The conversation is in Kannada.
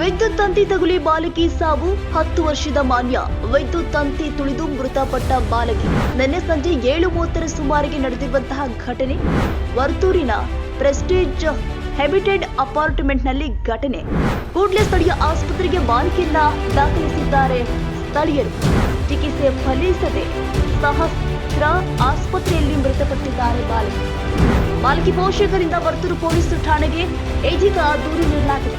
ವಿದ್ಯುತ್ ತಂತಿ ತಗುಲಿ ಬಾಲಕಿ ಸಾವು ಹತ್ತು ವರ್ಷದ ಮಾನ್ಯ. ವಿದ್ಯುತ್ ತಂತಿ ತುಳಿದು ಮೃತಪಟ್ಟ ಬಾಲಕಿ. ನಿನ್ನೆ ಸಂಜೆ ಏಳು ಮೂವತ್ತರ ಸುಮಾರಿಗೆ ನಡೆದಿರುವಂತಹ ಘಟನೆ. ವರ್ತೂರಿನ ಪ್ರೆಸ್ಟೀಜ್ ಹೆಬಿಟೆಡ್ ಅಪಾರ್ಟ್ಮೆಂಟ್ನಲ್ಲಿ ಘಟನೆ. ಕೂಡಲೇ ಸ್ಥಳೀಯ ಆಸ್ಪತ್ರೆಗೆ ಬಾಲಕಿಯನ್ನ ದಾಖಲಿಸಿದ್ದಾರೆ ಸ್ಥಳೀಯರು. ಚಿಕಿತ್ಸೆ ಫಲಿಸದೆ ಸಹಸ್ರ ಆಸ್ಪತ್ರೆಯಲ್ಲಿ ಮೃತಪಟ್ಟಿದ್ದಾರೆ ಬಾಲಕಿ. ಬಾಲಕಿ ಪೋಷಕರಿಂದ ವರ್ತೂರು ಪೊಲೀಸ್ ಠಾಣೆಗೆ ಇದೀಗ ದೂರು ನೀಡಲಾಗಿದೆ.